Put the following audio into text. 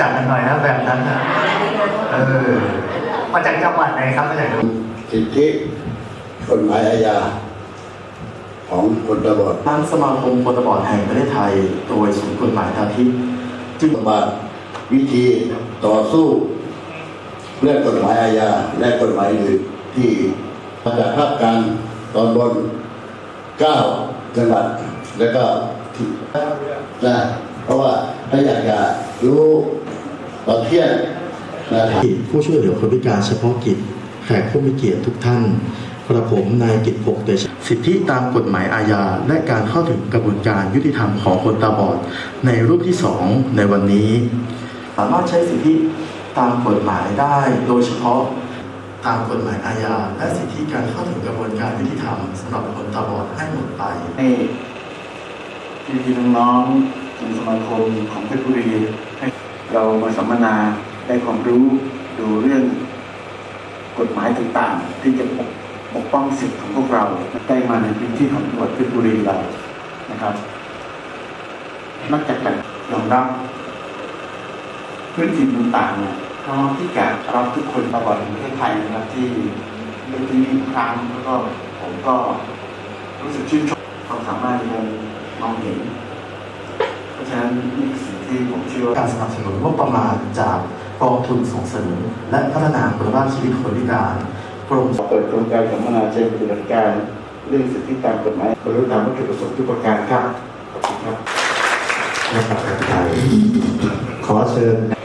จักกันหน่อยนะแบบนั้นนะเออมาจากจังหวัดไหนครับมาจากสิทธิกฎหมายอาญาของคนตำรวจทางสมาคมคนตาบอดแห่งประเทศไทย โดยศูนย์กฎหมายทางทิพย์จึงมาวิธีต่อสู้เรื่องกฎหมายอาญาและกฎหมายอื่นที่มาจากภาคกลางตอนบนเก้าจังหวัดแล้วก็ที่นะเพราะว่าถ้าอยากจะรู้ ตอนเที่ยงนะครับผู้ช่วยเหลือคนพิการเฉพาะกิจแขกผู้มีเกียรติทุกท่านกระผมนายกิตพงษ์เดชสิทธิตามกฎหมายอาญา และการเข้าถึงกระบวนการยุติธรรมของคนตาบอด ในรูปที่สองในวันนี้ สามารถใช้สิทธิตามกฎหมายได้ โดยเฉพาะตามกฎหมายอาญา และสิทธิการเข้าถึงกระบวนการยุติธรรมสำหรับคนตาบอดให้หมดไปให้พี่พี่ๆน้องๆในสมาคมของเพชรบุรีให้ เรามาสัมมนาได้ความรู้ดูเรื่องกฎหมายต่างๆ ที่จะปกปกป้องสิทธิของพวกเราได้มาในพื้นที่ของจังหวัดเพชรบุรีเรานะครับนอกจากการยอมรับพื้นที่ต่างๆเนี่ยพร้อมที่จะรับทุกคนตลอดในประเทศไทยนะครับที่เป็นที่นี่อีกครั้งแล้วก็ผมก็รู้สึกชื่นชมความสามารถในการมองเห็นเพราะฉะนั้นนี่คือ ที่ผมเชื่อว่าการสนับสนุนงบประมาณจากกองทุนส่งเสริมและพัฒนาคุณภาพชีวิตคนพิการกรมเปิดโครงการสัมมนาเชิงปฏิบัติการเรื่องสิทธิตามกฎหมายบรรลุตามวัตถุประสงค์ทุกประการครับขอบคุณครับนะครับไทยขอเชิญ